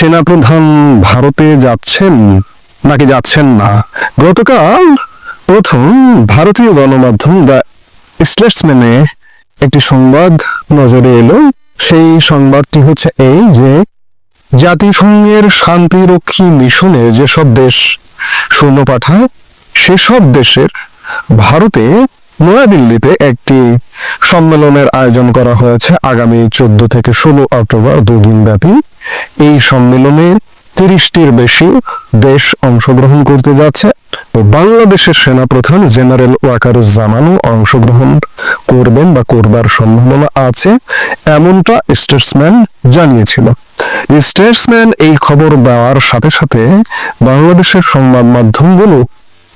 সেনাপ্রধান ভারতে যাচ্ছেন? নাকি যাচ্ছেন না? গতকাল প্রথম ভারতীয় গণমাধ্যম দ্য স্টেটসম্যানে একটি সংবাদ নজরে এলো। সেই সংবাদটি হচ্ছে এই যে, জাতিসংঘের শান্তিরক্ষী মিশনে যেসব দেশ সৈন্য পাঠায়, সেসব দেশের ভারতে নয়াদিল্লিতে একটি সম্মেলনের আয়োজন করা হয়েছে আগামী চোদ্দ থেকে ষোলো অক্টোবর দুদিন ব্যাপী এই সম্মেলনে তিরিশটির বেশি দেশ অংশগ্রহণ করতে যাচ্ছে তো বাংলাদেশের সেনাপ্রধান জেনারেল ওয়াকারুজ্জামানও অংশগ্রহণ করবেন বা করবার সম্ভাবনা আছে, এমনটা স্টেটসম্যান জানিয়েছিল। স্টেটসম্যান এই খবর দেওয়ার সাথে সাথে বাংলাদেশের সংবাদ মাধ্যমগুলো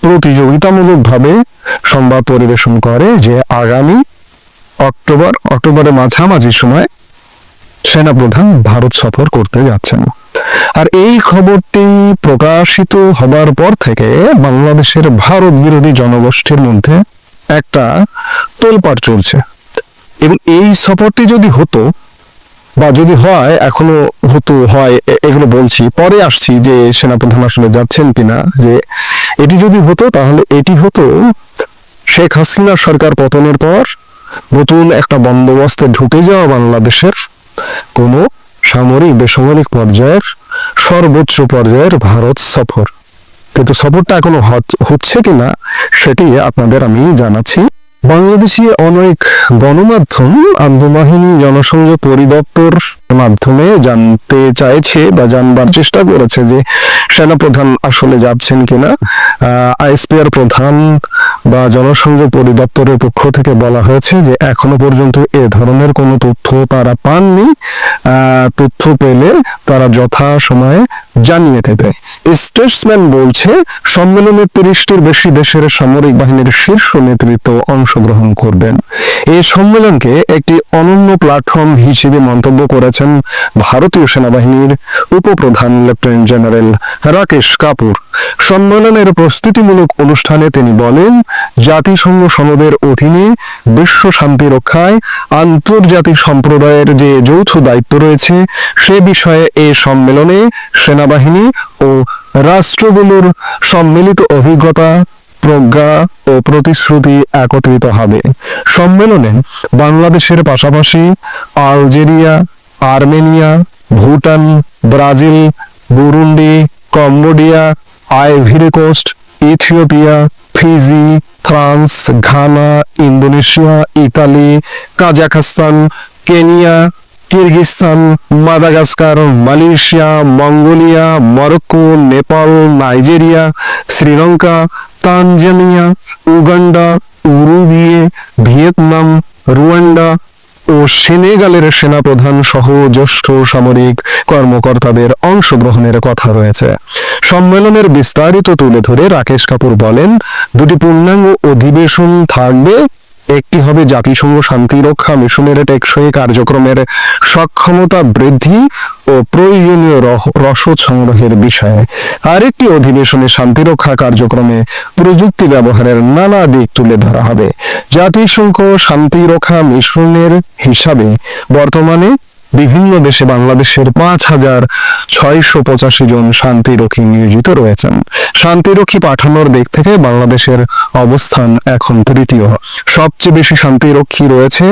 প্রতিযোগিতামূলকভাবে সংবাদ পরিবেশন করে যে আগামী অক্টোবর, অক্টোবরের মাঝামাঝি সময় সেনাপ্রধান ভারত সফর করতে যাচ্ছেন। আর এই খবরটি প্রকাশিত হবার পর থেকে বাংলাদেশের ভারত বিরোধী জনগোষ্ঠীর মধ্যে একটা তোলপাড় চলছে। এবং এই সফরটি যদি হতো বা যদি হয়, এখনও হতো, হয় এগুলো বলছি, পরে আসছি যে সেনাপ্রধান আসলে যাচ্ছেন কিনা, যে এটি যদি হতো, তাহলে এটি হতো শেখ হাসিনা সরকার পতনের পর নতুন একটা বন্দোবস্তে ঢুকে যাওয়া বাংলাদেশের কোনো সামরিক বেসামরিক পর্যায়ের সর্বোচ্চ পর্যায়ের ভারত সফর। কিন্তু সফরটা এখনও হচ- হচ্ছে কিনা, সেটি আপনাদের আমি জানাচ্ছি। বাংলাদেশি অনেক গণমাধ্যম আন্তঃবাহিনী জনসংযোগ পরিদপ্তর মাধ্যমে জানতে চাইছে বা জানবার চেষ্টা করেছে যে সেনাপ্রধান আসলে যাচ্ছেন কিনা। আইএসপিআর প্রধান বা জনসংযোগ পরিদপ্তরের পক্ষ থেকে বলা হয়েছে যে এখনও পর্যন্ত এ ধরনের কোনো তথ্য তারা পাননি। তথ্য পেলে তারা যথা সময়ে জানিয়ে দেবে। স্টেটসম্যান বলছে, সম্মেলনে তিরিশটির বেশি দেশের সামরিক বাহিনীর শীর্ষ নেতৃত্ব অংশগ্রহণ করবেন। এই সম্মেলনকে একটি অনন্য প্ল্যাটফর্ম হিসেবে মন্তব্য করেছেন ভারতীয় সেনাবাহিনীর উপপ্রধান লেফটেন্যান্ট জেনারেল রাকেশ কাপুর। সম্মেলনের প্রস্তুতিমূলক অনুষ্ঠানে তিনি বলেন, জাতিসংঘ সনদের অধীনে বিশ্ব শান্তি রক্ষায় আন্তর্জাতিক সম্প্রদায়ের যে যৌথ দায়িত্ব রয়েছে, সে বিষয়ে এই সম্মেলনে সেনাবাহিনী ও রাষ্ট্রগুলোর সম্মিলিত অভিজ্ঞতা প্রজ্ঞা ও প্রতিশ্রুতি একত্রিত হবে। সম্মেলনে বাংলাদেশের পাশাপাশি Algeria, Armenia, Bhutan, Brazil, Burundi, Cambodia, Ivory Coast, Ethiopia, Fiji, France, Ghana, Indonesia, Italy, Kazakhstan, Kenya Kyrgyzstan, Madagascar, Malaysia, Mongolia, Morocco, Nepal, Nigeria, Sri Lanka, Tanzania, Uganda, Uruguay, Vietnam, Rwanda ও সেনেগালের সেনাপ্রধান সহ জ্যেষ্ঠ সামরিক কর্মকর্তাদের অংশগ্রহণের কথা রয়েছে। সম্মেলনের বিস্তারিত তুলে ধরে রাকেশ কাপুর বলেন, দুটি পূর্ণাঙ্গ অধিবেশন থাকবে একটি হবে জাতিসংঘ শান্তিরক্ষা মিশনের টেকসই কার্যক্রমের সক্ষমতা বৃদ্ধি ও প্রয়োজনীয় রস রসদ সংগ্রহের বিষয়ে। আরেকটি অধিবেশনে শান্তিরক্ষা কার্যক্রমে প্রযুক্তি ব্যবহারের নানা দিক তুলে ধরা হবে। জাতিসংঘ শান্তিরক্ষা মিশনের হিসাবে বর্তমানে বিভিন্ন দেশে বাংলাদেশের পাঁচ হাজার ছয়শো পঁচাশি জন শান্তিরক্ষী নিয়োজিত রয়েছেন। শান্তিরক্ষী পাঠানোর দিক থেকে বাংলাদেশের অবস্থান এখন তৃতীয়। সবচেয়ে বেশি শান্তিরক্ষী রয়েছে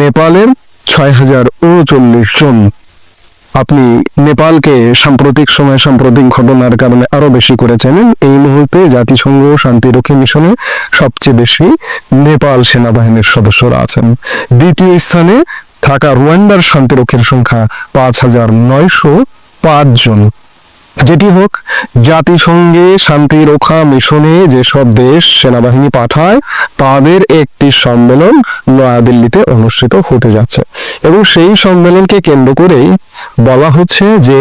নেপালের ছয় হাজার উনচল্লিশ জন। আপনি নেপালকে সাম্প্রতিক সময় সাম্প্রতিক ঘটনার কারণে আরও বেশি করে চেনেন। এই মুহূর্তে জাতিসংঘ শান্তিরক্ষী মিশনে সবচেয়ে বেশি নেপাল সেনাবাহিনীর সদস্যরা আছেন। দ্বিতীয় স্থানে থাকা রুয়ান্ডার শান্তিরক্ষীর সংখ্যা পাঁচ হাজার নয়শো পাঁচ জন। যেটি হোক, জাতিসংঘে শান্তি রক্ষা মিশনে যেসব দেশ সেনাবাহিনী পাঠায়, তাদের একটি সম্মেলন নয়াদিল্লিতে অনুষ্ঠিত হতে যাচ্ছে। এবং সেই সম্মেলনকে কেন্দ্র করেই বলা হচ্ছে যে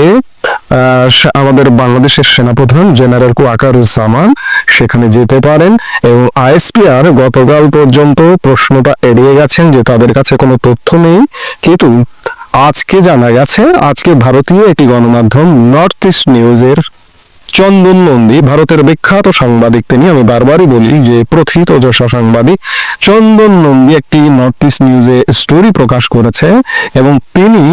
আমাদের বাংলাদেশের সেনাপ্রধান জেনারেল কোয়াকারুজ্জামান সেখানে যেতে পারেন এবং আইএসপিআর গতকাল পর্যন্ত প্রশ্নটা এড়িয়ে গেছেন যে তাদের কাছে কোনো তথ্য নেই। কিন্তু আজকে জানা গেছে আজকে ভারতীয় একটি গণমাধ্যম নর্থ ইস্ট নিউজের চন্দন নন্দী, ভারতের বিখ্যাত সাংবাদিক তিনি। আমি বারবারই বলি যে, প্রথিত যশা সাংবাদিক, চন্দন নন্দী একটি নর্থ ইস্ট নিউজে স্টোরি প্রকাশ করেছে এবং তিনি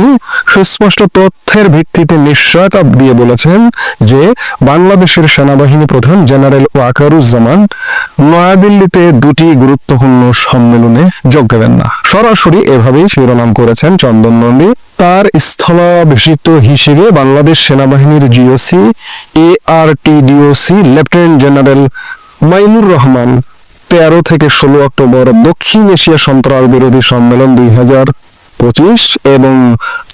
সুস্পষ্ট তথ্যের ভিত্তিতে নিশ্চয়তা দিয়ে বলেছেন যে, বাংলাদেশের সেনাবাহিনী প্রধান জেনারেল ওয়াকারুজ্জামান নয়াদিল্লিতে দুটি গুরুত্বপূর্ণ সম্মেলনে যোগ দেবেন না। সরাসরি এভাবেই শিরোনাম করেছেন চন্দন নন্দী। তার স্থলাভিষিক্ত হিসেবে বাংলাদেশ সেনাবাহিনীর GOC A R T DOC lieutenant general Mainur Rahman, তেরো থেকে ষোলো অক্টোবর দক্ষিণ এশিয়া সন্ত্রাস বিরোধী সম্মেলন দুই হাজার পঁচিশ এবং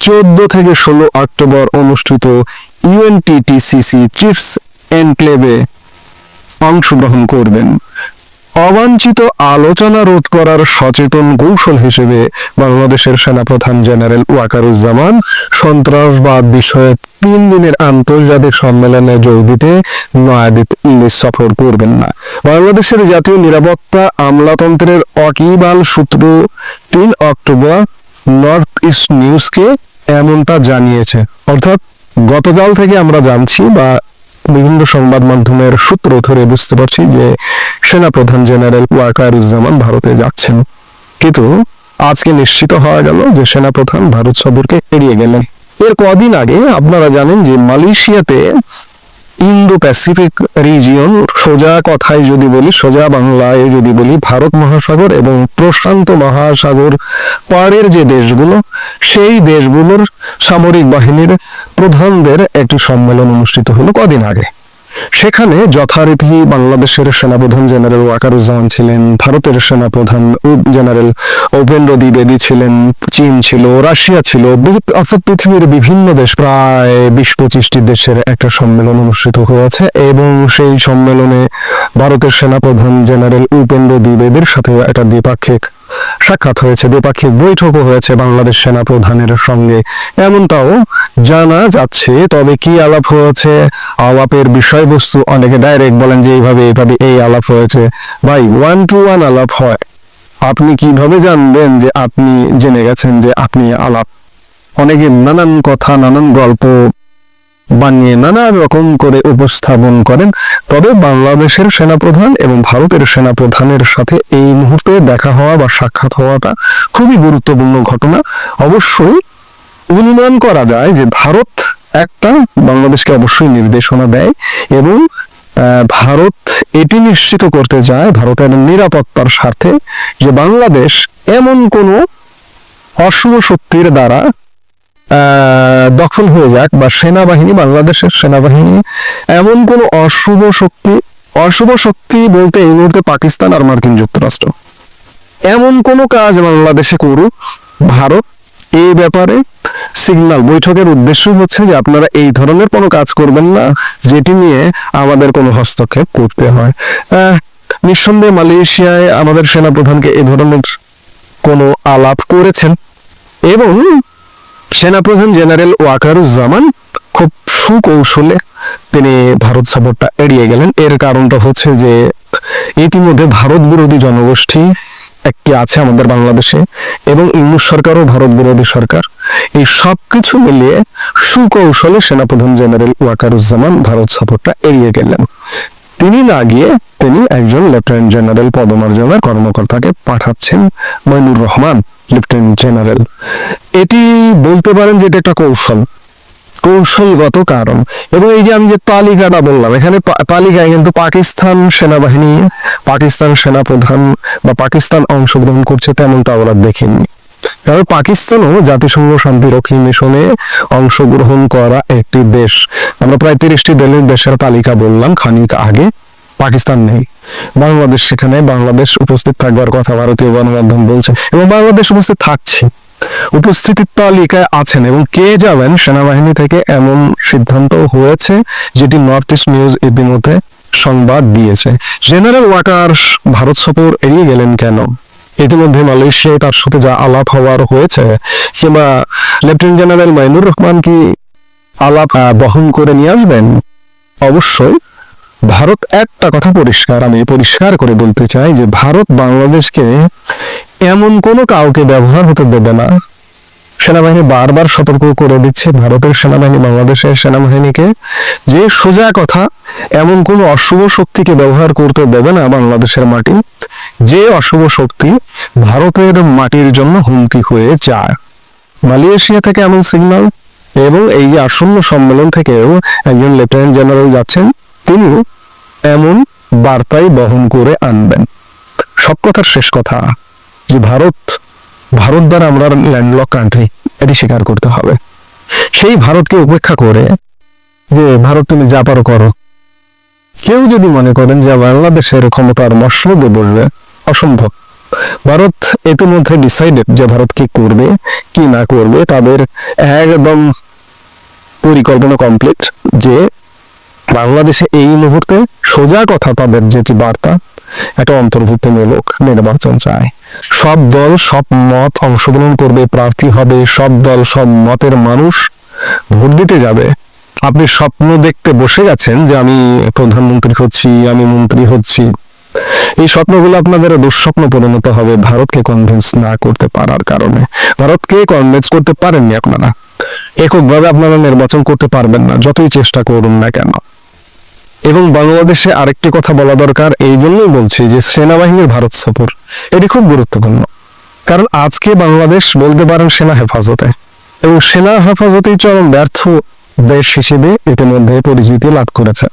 চোদ্দ থেকে ষোলো অক্টোবর অনুষ্ঠিত ইউএনটিটিসিসি চিফস এনক্লেভে অংশগ্রহণ করবেন। অবাঞ্ছিত আলোচনা রোধ করার সচেতন কৌশল হিসেবে বাংলাদেশের সেনাপ্রধান জেনারেল ওয়াকারুজ্জামান সন্ত্রাসবাদ বিষয়ে তিন দিনের আন্তর্জাতিক সম্মেলনে যোগ দিতে নয়াদিল্লি সফর করবেন না। বাংলাদেশের জাতীয় নিরাপত্তা আমলাতন্ত্রের অকিবাল সূত্র তিন অক্টোবর নর্থ ইস্ট নিউজকে এমনটা জানিয়েছে। অর্থাৎ গতকাল থেকে আমরা জানছি বা বিভিন্ন সংবাদ মাধ্যমের সূত্র ধরে বুঝতে পারছি যে সেনাপ্রধান জেনারেল ওয়াকারুজ্জামান ভারতে যাচ্ছেন। কিন্তু আজকে নিশ্চিত হওয়া গেল যে সেনাপ্রধান ভারত সফরকে এড়িয়ে গেলেন। এর কদিন আগে আপনারা জানেন যে মালয়েশিয়াতে ইন্দো প্যাসিফিক রিজিয়ন, সোজা কথায় যদি বলি, সোজা বাংলায় যদি বলি, ভারত মহাসাগর এবং প্রশান্ত মহাসাগর পাড়ের যে দেশগুলো, সেই দেশগুলোর সামরিক বাহিনীর প্রধানদের একটি সম্মেলন অনুষ্ঠিত হলো কদিন আগে। সেখানে যথারীতি বাংলাদেশের সেনাপ্রধান জেনারেল ওয়াকারুজ্জামান ছিলেন, ভারতের সেনাপ্রধান জেনারেল উপেন্দ্র দ্বিবেদী ছিলেন, চীন ছিল, রাশিয়া ছিল অর্থাৎ পৃথিবীর বিভিন্ন দেশ, প্রায় বিশ পঁচিশটি দেশের একটা সম্মেলন অনুষ্ঠিত হয়েছে এবং সেই সম্মেলনে ভারতের সেনাপ্রধান জেনারেল উপেন্দ্র দ্বিবেদীর সাথে একটা দ্বিপাক্ষিক সাক্ষাৎ হয়েছে, দ্বিপাক্ষিক বৈঠকও হয়েছে বাংলাদেশ সেনা প্রধানের সঙ্গে। এমনটাও জানা যাচ্ছে, তবে কি আলাপ হয়েছে? আলাপের বিষয়বস্তু অনেকে ডাইরেক্ট বলেন যে এইভাবে এইভাবে এই আলাপ হয়েছে। ভাই ওয়ান টু ওয়ান আলাপ হয়। আপনি কীভাবে জানবেন যে আপনি জেনে গেছেন যে আপনি আলাপ? অনেকে নানান কথা, নানান গল্প বানিয়ে নানা রকম করে উপস্থাপন করেন। তবে বাংলাদেশের সেনাপ্রধান এবং ভারতের সেনাপ্রধানের সাথে এই মুহূর্তে দেখা হওয়া বা সাক্ষাৎ হওয়াটা খুবই গুরুত্বপূর্ণ ঘটনা। অবশ্যই অনুমান করা যায় যে ভারত একটা বাংলাদেশকে অবশ্যই নির্দেশনা দেয় এবং ভারত এটি নিশ্চিত করতে চায় ভারতের নিরাপত্তার স্বার্থে যে বাংলাদেশ এমন কোনো অশুভ শক্তির দ্বারা দখল হয়ে যাক বা সেনাবাহিনী, বাংলাদেশের সেনাবাহিনী, এমন কোন অশুভ শক্তি অশুভ শক্তি বলতে এই মুহূর্তে পাকিস্তান আর মার্কিন যুক্তরাষ্ট্র। এমন কোন কাজ বাংলাদেশে করুক, ভারত এই ব্যাপারে সিগন্যাল বৈঠকের উদ্দেশ্য হচ্ছে যে আপনারা এই ধরনের কোনো কাজ করবেন না, যেটি নিয়ে আমাদের কোনো হস্তক্ষেপ করতে হয়। নিঃসন্দেহে মালয়েশিয়ায় আমাদের সেনাপ্রধানকে এ ধরনের কোনো আলাপ করেছেন। এবং সেনাপ্রধান জেনারেল ওয়াকারুজ্জামান খুব সুকৌশলে তিনি ভারত সফরটা এড়িয়ে গেলেন। এর কারণটা হচ্ছে যে ইতিমধ্যে ভারত বিরোধী জনগোষ্ঠী একটি আছে আমাদের বাংলাদেশে এবং ইংলিশ সরকারও ভারত বিরোধী সরকার। এই সব কিছু মিলিয়ে সুকৌশলে সেনাপ্রধান জেনারেল ওয়াকারুজ্জামান ভারত সফরটা এড়িয়ে গেলেন। তিনি না গিয়ে তিনি একজন লেফটেন্যান্ট জেনারেল পদমর্যাদার কর্মকর্তাকে পাঠাচ্ছেন মইনুর রহমান। লেফটেন্যান্ট জেনারেল এটি বলতে পারেন যে এটা একটা কৌশল, কৌশলগত কারণ। এবং এই যে আমি যে তালিকাটা বললাম, এখানে তালিকায় কিন্তু পাকিস্তান সেনাবাহিনী, পাকিস্তান সেনাপ্রধান বা পাকিস্তান অংশগ্রহণ করছে তেমনটা আমরা দেখিনি। কারণ পাকিস্তানও জাতিসংঘ শান্তিরক্ষী মিশনে অংশগ্রহণ করা একটি দেশ। আমরা প্রায় তিরিশটি দেশের দেশের তালিকা বললাম খানিক আগে। পাকিস্তান নেই। বাংলাদেশ সেখানে বাংলাদেশ উপস্থিত থাকবার কথা ভারতীয় গণমাধ্যম বলছে এবং বাংলাদেশ উপস্থিত থাকছে। উপস্থিতির তালিকায় আছেন এবং কে যাবেন সেনাবাহিনী থেকে এমন সিদ্ধান্ত হয়েছে যেটি নর্থ ইস্ট নিউজ ইতিমধ্যে সংবাদ দিয়েছে। জেনারেল ওয়াকার ভারত সফর এড়িয়ে গেলেন কেন? ইতিমধ্যে মালয়েশিয়ায় তার সাথে যা আলাপ হওয়ার হয়েছে কিংবা লেফটেন্যান্ট জেনারেল মাইনুর রহমান কি আলাপ বহন করে নিয়ে আসবেন? অবশ্যই ভারত একটা কথা পরিষ্কার, আমি পরিষ্কার করে বলতে চাই যে ভারত বাংলাদেশকে এমন কোনো কাউকে ব্যবহার হতে দেবে না। সেনাবাহিনী বারবার সতর্ক করে দিচ্ছে ভারতের সেনাবাহিনী, বাংলাদেশের সেনাবাহিনীকে যে সোজা কথা, এমন কোন অশুভ শক্তিকে ব্যবহার করতে দেবে না বাংলাদেশের মাটি। যে অশুভ শক্তি ভারতের মাটির জন্য হুমকি হয়ে যায়। মালয়েশিয়া থেকে এমন সিগন্যাল এবং এই যে আসন্ন সম্মেলন থেকেও একজন লেফটেন্যান্ট জেনারেল যাচ্ছেন। তিনি এমন বার্তাই বহন করে আনবেন। সব কথার শেষ কথা, যে ভারত ভারত দ্বারা আমরা ল্যান্ডলক কান্ট্রি এটি স্বীকার করতে হবে। সেই ভারতকে উপেক্ষা করে যে, ভারত তুমি যা পারো করো। কেউ যদি মনে করেন যে, বাংলাদেশের ক্ষমতার মসনদে বসবে, অসম্ভব। ভারত ইতিমধ্যে ডিসাইডেড যে, ভারত কি করবে, কি না করবে, তাদের একদম পরিকল্পনা কমপ্লিট যে বাংলাদেশে এই মুহূর্তে সোজা কথা তাদের যেটি বার্তা। একটা অন্তর্ভুক্তমূলক নির্বাচন চায়। সব দল, সব মত অংশগ্রহণ করবে, প্রার্থী হবে, সব দল, সব মতের মানুষ ভোট দিতে যাবে। আপনি স্বপ্ন দেখতে বসে গেছেন যে আমি প্রধানমন্ত্রী হচ্ছি, আমি মন্ত্রী হচ্ছি। এই স্বপ্নগুলো আপনাদের দুঃস্বপ্ন পরিণত হবে, ভারতকে কনভিন্স না করতে পারার কারণে। ভারতকে কনভিন্স করতে পারেননি আপনারা। এককভাবে আপনারা নির্বাচন করতে পারবেন না, যতই চেষ্টা করুন না কেন। এবং বাংলাদেশে আরেকটি কথা বলা দরকার, এই জন্যই বলছি যে সেনাবাহিনীর ভারত সফর, এটি খুব গুরুত্বপূর্ণ। কারণ আজকে বাংলাদেশ বলতে পারেন সেনা হেফাজতে। এবং সেনা হেফাজতেই চরম ব্যর্থ দেশ হিসেবে ইতিমধ্যে পরিচিতি লাভ করেছে।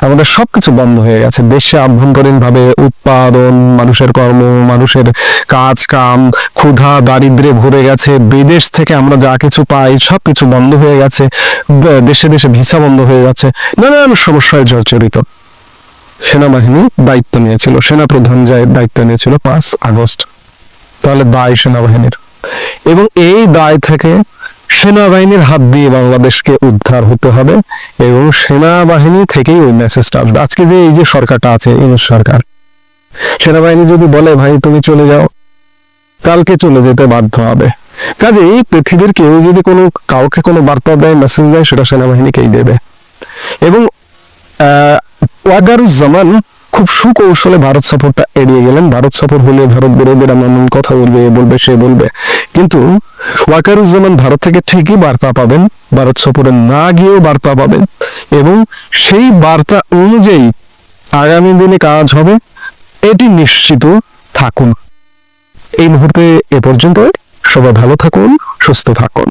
আমাদের সবকিছু বন্ধ হয়ে গেছে। দেশে আভ্যন্তরীণ ভাবে উৎপাদন, মানুষের কর্ম, মানুষের কাজ কাম ক্ষুধা দারিদ্রে ভরে গেছে। বিদেশ থেকে আমরা যা কিছু পাই সবকিছু বন্ধ হয়ে গেছে। দেশে দেশে ভিসা বন্ধ হয়ে যাচ্ছে। নানান সমস্যায় জর্জরিত। সেনাবাহিনী দায়িত্ব নিয়েছিল। সেনা প্রধান যায় দায়িত্ব নিয়েছিল পাঁচ আগস্ট। তাহলে দায় সেনাবাহিনীর। এবং এই দায় থেকে সেনাবাহিনীর হাত দিয়ে বাংলাদেশকে উদ্ধার হতে হবে এবং সেনাবাহিনী থেকেই ওই মেসেজটা আসবে। আজকে যে এই যে সরকারটা আছে ইউনুস সরকার সেনাবাহিনী যদি বলে ভাই তুমি চলে যাও কালকে চলে যেতে বাধ্য হবে। কাজেই পৃথিবীর কেউ যদি কোনো কাউকে কোনো বার্তা দেয় মেসেজ দেয় সেটা সেনাবাহিনীকেই দেবে। এবং আহ, ওয়াগারুজ্জামান খুব সুকৌশলে ভারত সফরটা এড়িয়ে গেলেন। ভারত সফর হলে ভারত বিরোধীরা এমন কথা বলবে বলবে, সে বলবে। কিন্তু ওয়াকারুজ্জামান ভারত থেকে ঠিকই বার্তা পাবেন। ভারত সফরে না গিয়েও বার্তা পাবেন। এবং সেই বার্তা অনুযায়ী আগামী দিনে কাজ হবে, এটি নিশ্চিত থাকুন। এই মুহূর্তে এ পর্যন্ত সবাই ভালো থাকুন, সুস্থ থাকুন।